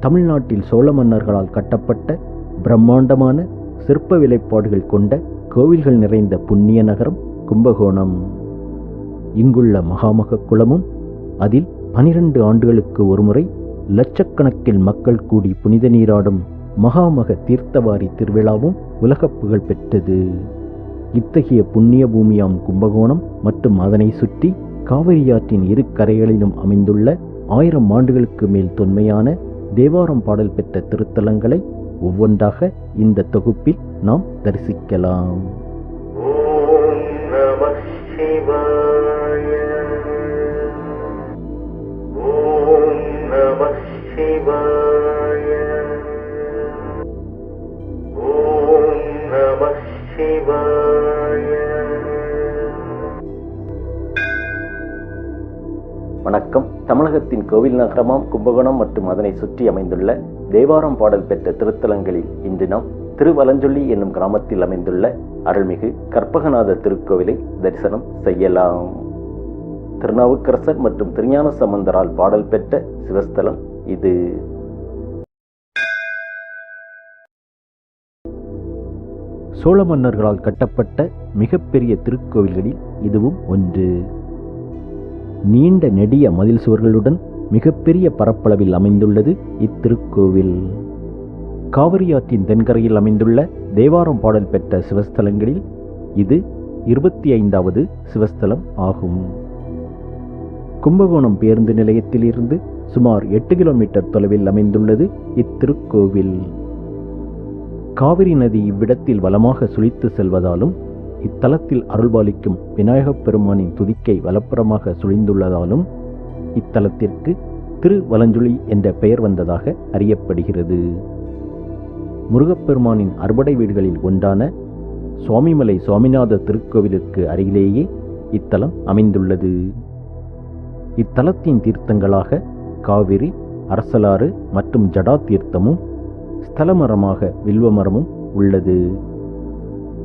தமிழ்நாட்டில் சோழ மன்னர்களால் கட்டப்பட்ட பிரம்மாண்டமான சிற்ப விலைப்பாடுகள் கொண்ட கோவில்கள் நிறைந்த புண்ணிய நகரம் கும்பகோணம். இங்குள்ள மகாமக குளமும் அதில் பனிரெண்டு ஆண்டுகளுக்கு ஒருமுறை லட்சக்கணக்கில் மக்கள் கூடி புனித நீராடும் மகாமக தீர்த்தவாரி திருவிழாவும் உலகப் புகழ் பெற்றது. இத்தகைய புண்ணிய பூமியாம் கும்பகோணம் மற்றும் அதனை சுற்றி காவிரியாற்றின் இரு கரைகளிலும் அமைந்துள்ள ஆயிரம் ஆண்டுகளுக்கு மேல் தொன்மையான தேவாரம் பாடல் பெற்ற திருத்தலங்களை ஒவ்வொன்றாக இந்த தொகுப்பில் நாம் தரிசிக்கலாம் Shiva. வணக்கம். தமிழகத்தின் கோவில் நகரமாம் கும்பகோணம் மற்றும் அதனை சுற்றி அமைந்துள்ள தேவாரம் பாடல் பெற்ற திருத்தலங்களில் இன்று நாம் திருவலஞ்சொல்லி என்னும் கிராமத்தில் அமைந்துள்ள அருள்மிகு கற்பகநாத திருக்கோவிலை தரிசனம் செய்யலாம். திருநாவுக்கரசர் மற்றும் திருஞான சம்பந்தரால் பாடல் பெற்ற சிவஸ்தலம் இது. சோழ மன்னர்களால் கட்டப்பட்ட மிகப்பெரிய திருக்கோவில்களில் இதுவும் ஒன்று. நீண்ட நெடிய மதில் சுவர்களுடன் மிகப்பெரிய பரப்பளவில் அமைந்துள்ளது இத்திருக்கோவில். காவிரியாற்றின் தென்கரையில் அமைந்துள்ள தேவாரம் பாடல் பெற்ற சிவஸ்தலங்களில் இது இருபத்தி ஐந்தாவது சிவஸ்தலம் ஆகும். கும்பகோணம் பேருந்து நிலையத்திலிருந்து சுமார் எட்டு கிலோமீட்டர் தொலைவில் அமைந்துள்ளது இத்திருக்கோவில். காவிரி நதி இவ்விடத்தில் வளமாக சுழித்து செல்வதாலும் இத்தலத்தில் அருள்பாலிக்கும் விநாயகப் பெருமானின் துதிக்கை வலப்புறமாக சுழிந்துள்ளதாலும் இத்தலத்திற்கு திருவலஞ்சுழி என்ற பெயர் வந்ததாக அறியப்படுகிறது. முருகப்பெருமானின் அறுபடை வீடுகளில் ஒன்றான சுவாமிமலை சுவாமிநாத திருக்கோவிலுக்கு அருகிலேயே இத்தலம் அமைந்துள்ளது. இத்தலத்தின் தீர்த்தங்களாக காவிரி அரசலாறு மற்றும் ஜடா தீர்த்தமும் ஸ்தலமரமாக வில்வமரமும் உள்ளது.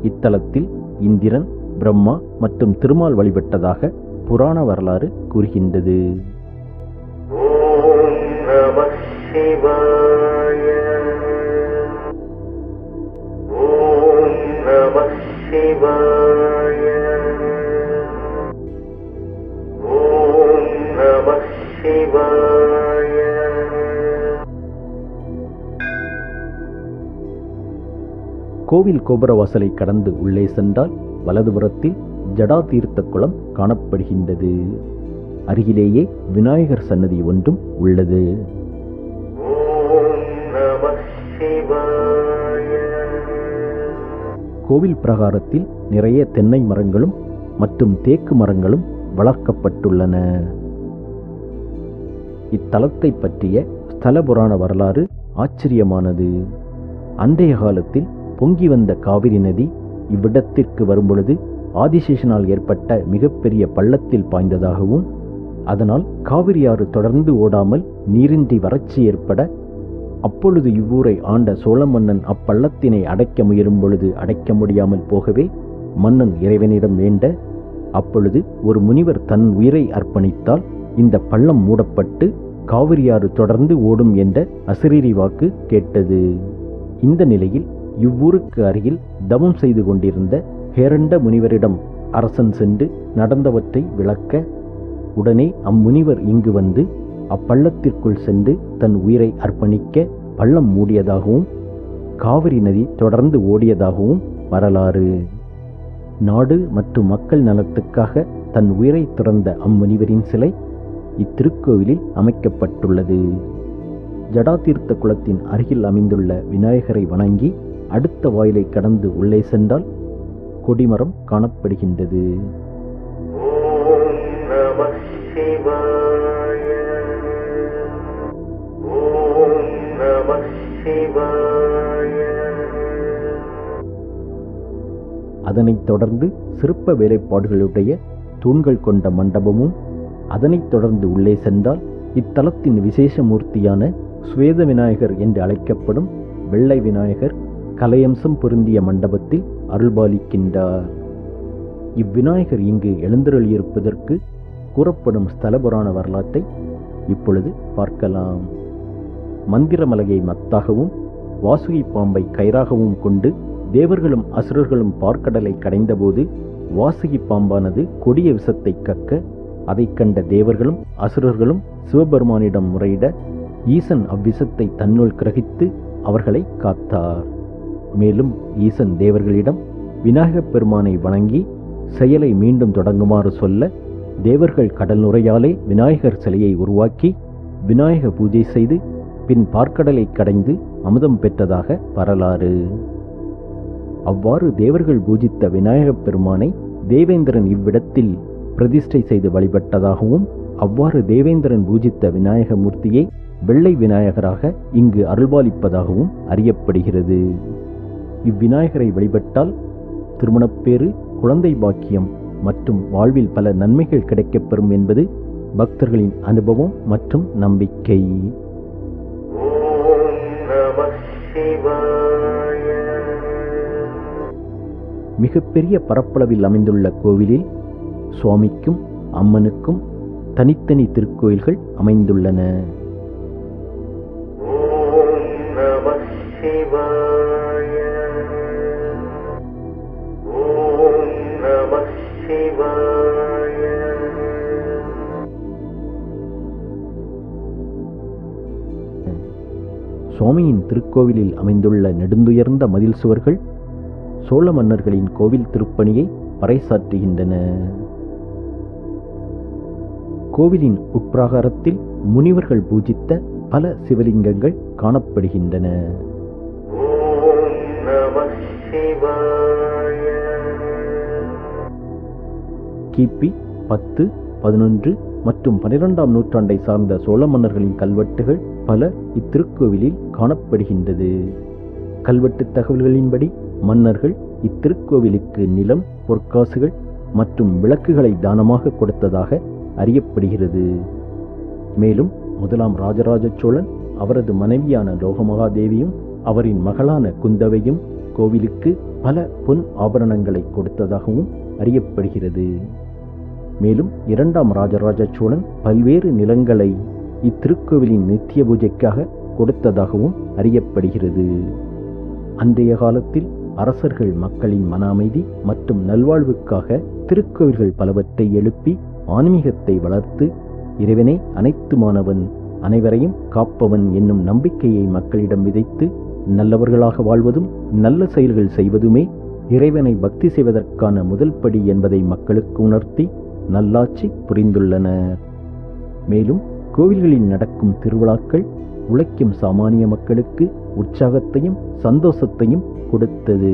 இத்தலத்தில் இந்திரன் பிரம்மா மற்றும் திருமால் வழிபட்டதாக புராண வரலாறு கூறுகின்றது. ஓம் கோவில் கோபுர வாசலை கடந்து உள்ளே சென்றால் வலதுபுறத்தில் ஜடா தீர்த்த குளம் காணப்படுகின்றது. அருகிலேயே விநாயகர் சன்னதி ஒன்றும் உள்ளது. கோவில் பிரகாரத்தில் நிறைய தென்னை மரங்களும் மற்றும் தேக்கு மரங்களும் வளர்க்கப்பட்டுள்ளன. இத்தலத்தை பற்றிய ஸ்தல புராண வரலாறு ஆச்சரியமானது. அந்தைய காலத்தில் பொங்கி வந்த காவிரி நதி இவ்விடத்திற்கு வரும்பொழுது ஆதிசேஷனால் ஏற்பட்ட மிகப்பெரிய பள்ளத்தில் பாய்ந்ததாகவும் அதனால் காவிரி ஆறு தொடர்ந்து ஓடாமல் நீரின்றி வறட்சி ஏற்பட அப்பொழுது இவ்வூரை ஆண்ட சோழ மன்னன் அப்பள்ளத்தினை அடைக்க முயலும் பொழுது அடைக்க முடியாமல் போகவே மன்னன் இறைவனிடம் வேண்ட அப்பொழுது ஒரு முனிவர் தன் உயிரை அர்ப்பணித்தால் இந்த பள்ளம் மூடப்பட்டு காவிரியாறு தொடர்ந்து ஓடும் என்ற அசிரீரி வாக்கு கேட்டது. இந்த நிலையில் இவ்வூருக்கு அருகில் தவம் செய்து கொண்டிருந்த ஹேரண்ட முனிவரிடம் அரசன் சென்று நடந்தவற்றை விளக்க உடனே அம்முனிவர் இங்கு வந்து அப்பள்ளத்திற்குள் சென்று தன் உயிரை அர்ப்பணிக்க பள்ளம் மூடியதாகவும் காவிரி நதி தொடர்ந்து ஓடியதாகவும் வரலாறு. நாடு மற்றும் மக்கள் நலத்துக்காக தன் உயிரை துறந்த அம்முனிவரின் சிலை இத்திருக்கோவிலில் அமைக்கப்பட்டுள்ளது. ஜடாதீர்த்த குளத்தின் அருகில் அமைந்துள்ள விநாயகரை வணங்கி அடுத்த வாயிலை கடந்து உள்ளே சென்றால் கொடிமரம் காணப்படுகின்றது. அதனைத் தொடர்ந்து சிற்ப வேலைப்பாடுகளுடைய தூண்கள் கொண்ட மண்டபமும் அதனைத் தொடர்ந்து உள்ளே சென்றால் இத்தலத்தின் விசேஷ மூர்த்தியான சுவேத விநாயகர் என்று அழைக்கப்படும் வெள்ளை விநாயகர் கலையம்சம் பொருந்திய மண்டபத்தில் அருள்பாலிக்கின்றார். இவ்விநாயகர் இங்கு எழுந்தருளியிருப்பதற்கு கூறப்படும் ஸ்தலபுராண வரலாற்றை இப்பொழுது பார்க்கலாம். மந்திரமலையை மத்தாகவும் வாசுகி பாம்பை கயிறாகவும் கொண்டு தேவர்களும் அசுரர்களும் பார்க்கடலை கடைந்தபோது வாசுகி பாம்பானது கொடிய விஷத்தை கக்க அதைக் கண்ட தேவர்களும் அசுரர்களும் சிவபெருமானிடம் முறையிட ஈசன் அவ்விசத்தை தன்னுள் கிரகித்து அவர்களை காத்தார். மேலும் ஈசன் தேவர்களிடம் விநாயகப் பெருமானை வணங்கி செயலை மீண்டும் தொடங்குமாறு சொல்ல தேவர்கள் கடல் நுரையாலே விநாயகர் சிலையை உருவாக்கி விநாயக பூஜை செய்து பின் பார்க்கடலை கடைந்து அமுதம் பெற்றதாக வரலாறு. அவ்வாறு தேவர்கள் பூஜித்த விநாயகப் பெருமானை தேவேந்திரன் இவ்விடத்தில் பிரதிஷ்டை செய்து வழிபட்டதாகவும் அவ்வாறு தேவேந்திரன் பூஜித்த விநாயக மூர்த்தியை வெள்ளை விநாயகராக இங்கு அருள்பாலிப்பதாகவும் அறியப்படுகிறது. இவ்விநாயகரை வழிபட்டால் திருமணப்பேறு குழந்தை பாக்கியம் மற்றும் வாழ்வில் பல நன்மைகள் கிடைக்கப்பெறும் என்பது பக்தர்களின் அனுபவம் மற்றும் நம்பிக்கை. மிகப்பெரிய பரப்பளவில் அமைந்துள்ள கோவிலில் சுவாமிக்கும் அம்மனுக்கும் தனித்தனி திருக்கோயில்கள் அமைந்துள்ளன. ஓம் திருக்கோவிலில் அமைந்துள்ள நெடுந்துயர்ந்த மதில் சுவர்கள் சோழ மன்னர்களின் கோவில் திருப்பணியை பறைசாற்றுகின்றன. கோவிலின் உட்பிராகாரத்தில் முனிவர்கள் பூஜித்த பல சிவலிங்கங்கள் காணப்படுகின்றன. கிபி பத்து பதினொன்று மற்றும் பனிரெண்டாம் நூற்றாண்டை சார்ந்த சோழ மன்னர்களின் கல்வெட்டுகள் பல இத்திருக்கோவிலில் காணப்படுகின்றது. கல்வெட்டு தகவல்களின்படி மன்னர்கள் இத்திருக்கோவிலுக்கு நிலம் பொற்காசுகள் மற்றும் விளக்குகளை தானமாக கொடுத்ததாக அறியப்படுகிறது. மேலும் முதலாம் ராஜராஜ சோழன் அவரது மனைவியான லோகமகாதேவியும் அவரின் மகளான குந்தவையும் கோவிலுக்கு பல பொன் ஆபரணங்களை கொடுத்ததாகவும் அறியப்படுகிறது. மேலும் இரண்டாம் ராஜராஜ சோழன் பல்வேறு நிலங்களை இத்திருக்கோவிலின் நித்திய பூஜைக்காக கொடுத்ததாகவும் அறியப்படுகிறது. அன்றைய காலத்தில் அரசர்கள் மக்களின் மன அமைதி மற்றும் நல்வாழ்வுக்காக திருக்கோவில்கள் பலவற்றை எழுப்பி ஆன்மீகத்தை வளர்த்து இறைவனே அனைத்துமானவன் அனைவரையும் காப்பவன் என்னும் நம்பிக்கையை மக்களிடம் விதைத்து நல்லவர்களாக வாழ்வதும் நல்ல செயல்கள் செய்வதுமே இறைவனை பக்தி செய்வதற்கான முதல் படி என்பதை மக்களுக்கு உணர்த்தி நல்லாட்சி புரிந்துள்ளனர். மேலும் கோவில்களில் நடக்கும் திருவிழாக்கள் உழைக்கும் சாமானிய மக்களுக்கு உற்சாகத்தையும் சந்தோஷத்தையும் கொடுத்தது.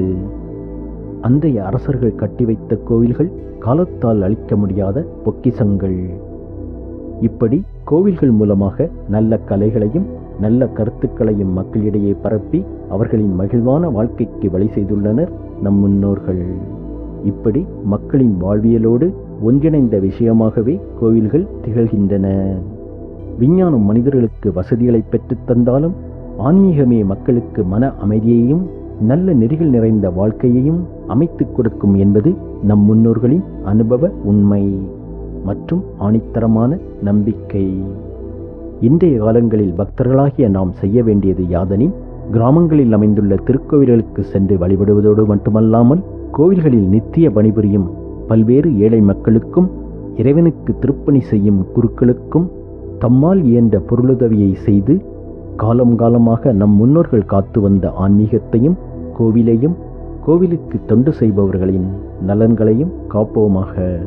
அன்றைய அரசர்கள் கட்டி வைத்த கோவில்கள் காலத்தால் அழிக்க முடியாத பொக்கிசங்கள் இப்படி கோவில்கள் மூலமாக நல்ல கலைகளையும் நல்ல கருத்துக்களையும் மக்களிடையே பரப்பி அவர்களின் மகிழ்வான வாழ்க்கைக்கு வழி செய்துள்ளனர் நம் முன்னோர்கள். இப்படி மக்களின் வாழ்வியலோடு ஒன்றிணைந்த விஷயமாகவே கோவில்கள் திகழ்கின்றன. விஞ்ஞானம் மனிதர்களுக்கு வசதிகளை பெற்றுத் தந்தாலும் ஆன்மீகமே மக்களுக்கு மன அமைதியையும் நல்ல நெறிகள் நிறைந்த வாழ்க்கையையும் அமைத்துக் கொடுக்கும் என்பது நம் முன்னோர்களின் அனுபவ உண்மை மற்றும் ஆணித்தரமான நம்பிக்கை. இன்றைய காலங்களில் பக்தர்களாகிய நாம் செய்ய வேண்டியது யாதனின் கிராமங்களில் அமைந்துள்ள திருக்கோவில்களுக்கு சென்று வழிபடுவதோடு மட்டுமல்லாமல் கோவில்களில் நித்திய பணிபுரியும் பல்வேறு ஏழை மக்களுக்கும் இறைவனுக்கு திருப்பணி செய்யும் குருக்களுக்கும் தம்மால் இயன்ற பொருளுதவியை செய்து காலம் காலமாக நம் முன்னோர்கள் காத்து வந்த ஆன்மீகத்தையும் கோவிலையும் கோவிலுக்கு தொண்டு செய்பவர்களின் நலன்களையும் காப்போமாக.